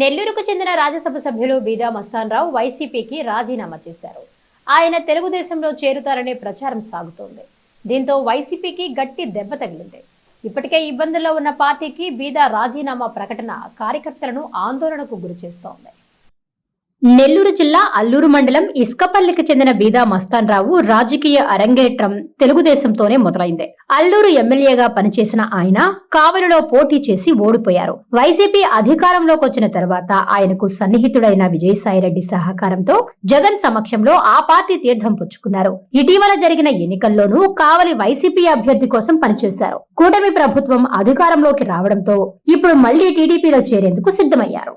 నెల్లూరుకు చెందిన రాజ్యసభ సభ్యులు బీదా మస్తాన్ రావు వైసీపీకి రాజీనామా చేశారు. ఆయన తెలుగుదేశంలో చేరుతారనే ప్రచారం సాగుతోంది. దీంతో వైసీపీకి గట్టి దెబ్బ తగిలింది. ఇప్పటికే ఇబ్బందుల్లో ఉన్న పార్టీకి బీదా రాజీనామా ప్రకటన కార్యకర్తలను ఆందోళనకు గురి చేస్తోంది నెల్లూరు జిల్లా అల్లూరు మండలం ఇస్కపల్లికి చెందిన బీదా మస్తాన్ రావు రాజకీయ అరంగేట్రం తెలుగుదేశంతోనే మొదలైంది. అల్లూరు ఎమ్మెల్యేగా పనిచేసిన ఆయన కావలిలో పోటీ చేసి ఓడిపోయారు. వైసీపీ అధికారంలోకి వచ్చిన తర్వాత ఆయనకు సన్నిహితుడైన విజయసాయిరెడ్డి సహకారంతో జగన్ సమక్షంలో ఆ పార్టీ తీర్థం పుచ్చుకున్నారు. ఇటీవల జరిగిన ఎన్నికల్లోనూ కావలి వైసీపీ అభ్యర్థి కోసం పనిచేశారు. కూటమి ప్రభుత్వం అధికారంలోకి రావడంతో ఇప్పుడు మళ్ళీ టీడీపీలో చేరేందుకు సిద్ధమయ్యారు.